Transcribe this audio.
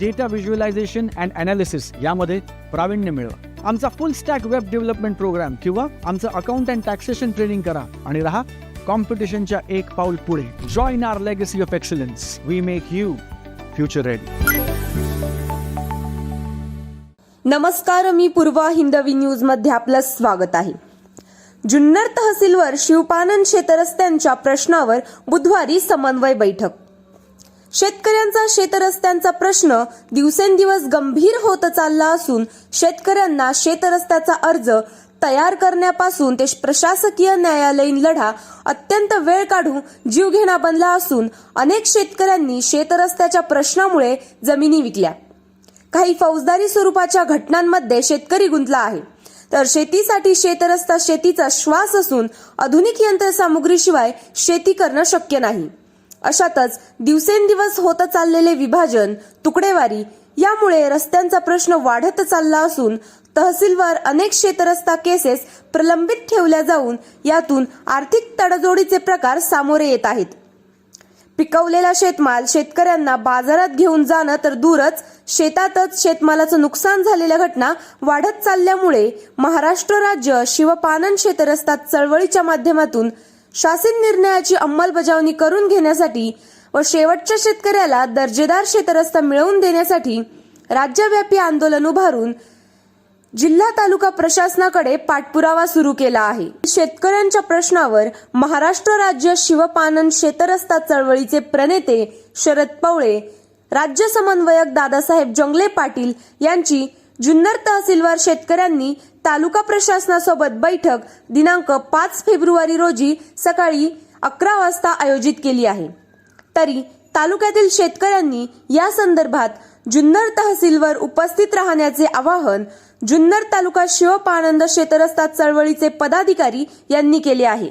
data visualisation and analysis यामध्ये प्रावीण्य मिळवा. आमचा full stack web development programme किंवा आमचं अकाउंट अँड टॅक्सेशन ट्रेनिंग करा आणि राहा कॉम्पिटिशनच्या एक पाऊल पुढे. Join our legacy of excellence we make you future ready नमस्कार मी पूर्वा हिंदवी न्यूजमध्ये आपलं स्वागत आहे. जुन्नर तहसीलवर शिवपानन शेतरस्त्यांच्या प्रश्नावर बुधवारी समन्वय बैठक. शेतकऱ्यांचा शेतरस्त्यांचा प्रश्न दिवसेंदिवस गंभीर होत चालला असून शेतकऱ्यांना शेतरस्त्याचा अर्ज तयार करण्यापासून ते प्रशासकीय न्यायालयीन लढा अत्यंत वेळ काढून जीवघेणा बनला असून अनेक शेतकऱ्यांनी शेतरस्त्याच्या प्रश्नामुळे जमिनी विकल्या. काही फौजदारी स्वरूपाच्या घटनांमध्ये शेतकरी गुंतला आहे. तर शेतीसाठी शेतरस्ता शेतीचा श्वास असून आधुनिक यंत्रसामुग्रीशिवाय शेती करणं शक्य नाही. अशातच दिवसेंदिवस होत चाललेले विभाजन तुकडेवारी यामुळे रस्त्यांचा प्रश्न वाढत चालला असून तहसीलवर अनेक शेतरस्ता केसेस प्रलंबित ठेवल्या जाऊन यातून आर्थिक तडजोडीचे प्रकार सामोरे येत आहेत. पिकवलेला शेतमाल शेतकऱ्यांना बाजारात घेऊन जाणं तर दूरच शेतातच शेतमालाचं नुकसान झालेल्या घटना वाढत चालल्यामुळे महाराष्ट्र राज्य शिवपानन शेतरस्ता चळवळीच्या माध्यमातून शासन निर्णयाची अंमलबजावणी करून घेण्यासाठी व शेवटच्या शेतकऱ्याला दर्जेदार शेतरस्ता मिळवून देण्यासाठी राज्यव्यापी आंदोलन उभारून जिल्हा तालुका प्रशासनाकडे पाठपुरावा सुरू केला आहे. शेतकऱ्यांच्या प्रश्नावर महाराष्ट्र राज्य शिवपानन शेतरस्ता चळवळीचे प्रणेते शरद पवळे राज्य समन्वयक दादासाहेब जंगले पाटील यांची जुन्नर तहसीलवार शेतकऱ्यांनी तालुका प्रशासनासोबत बैठक दिनांक पाच फेब्रुवारी रोजी सकाळी अकरा वाजता आयोजित केली आहे. तरी तालुक्यातील शेतकऱ्यांनी या संदर्भात जुन्नर तहसीलवर उपस्थित राहण्याचे आवाहन जुन्नर तालुका शिवपानंद शेतरस्ता चळवळीचे पदाधिकारी यांनी केले आहे.